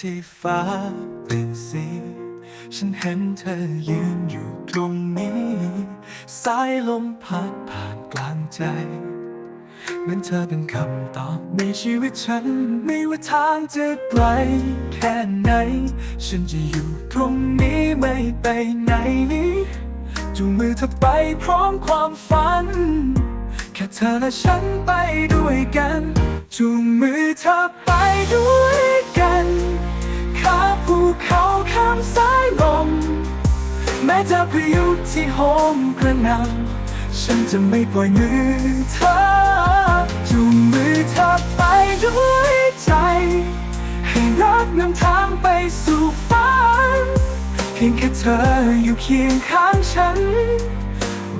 ที่ฟ้าเปลี่ยนสีฉันเห็นเธอยืนอยู่ตรงนี้ สายลมพัดผ่านกลางใจเหมือนเธอเป็นคำตอบในชีวิตฉัน ไม่ว่าทางจะไกลแค่ไหน ฉันจะอยู่ตรงนี้ไม่ไปไหนจูงมือเธอไปพร้อมความฝัน แค่เธอและฉันไปด้วยกันจูงมือเธอไปด้วย จะพายุที่โหมกระหน่ำฉันจะไม่ปล่อยมือเธอจูงมือเธอไปด้วยใจ ให้รักนำทางไปสู่ฝัน เพียงแค่เธออยู่เคียงข้างฉัน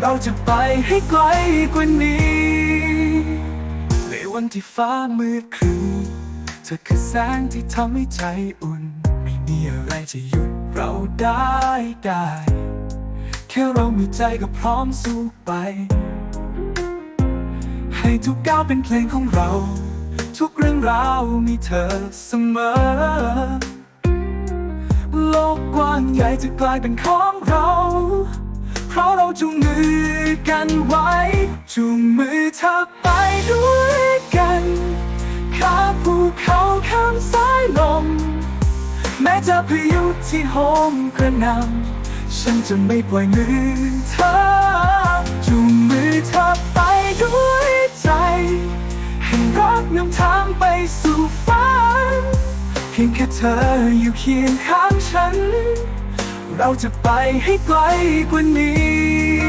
เราจะไปให้ไกลกว่านี้ในวันที่ฟ้ามืดครึ้มเธอคือแสงที่ทำให้ใจอุ่น ไม่มีอะไรจะหยุดเราได้ได้ ค่เรามีใจก็พร้อมสู้ไป ให้ทุกก้าวเป็นเพลงของเรา ทุกเรื่องราวมีเธอเสมอ โลกกว้างใหญ่จะกลายเป็นของเรา เพราะเราจูงมือกันไว้ จูงมือเธอไปด้วยกันข้ามภูเขาข้ามสายลม แม้จะพายุที่โหมกระหน่ำ ฉันจะไม่ปล่อยมือเธอจูงมือเธอไปด้วยใจ ให้รักนำทางไปสู่ฝัน เพียงแค่เธออยู่เคียงข้างฉัน เราจะไปให้ไกลกว่านี้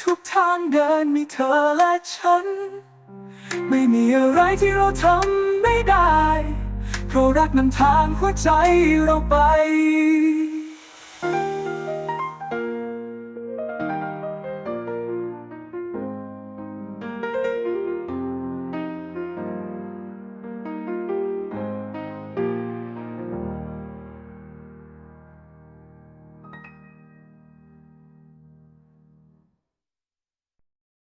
ทุกทางเดินมีเธอและฉัน ไม่มีอะไรที่เราทำไม่ได้ เพราะรักนำทางหัวใจเราไป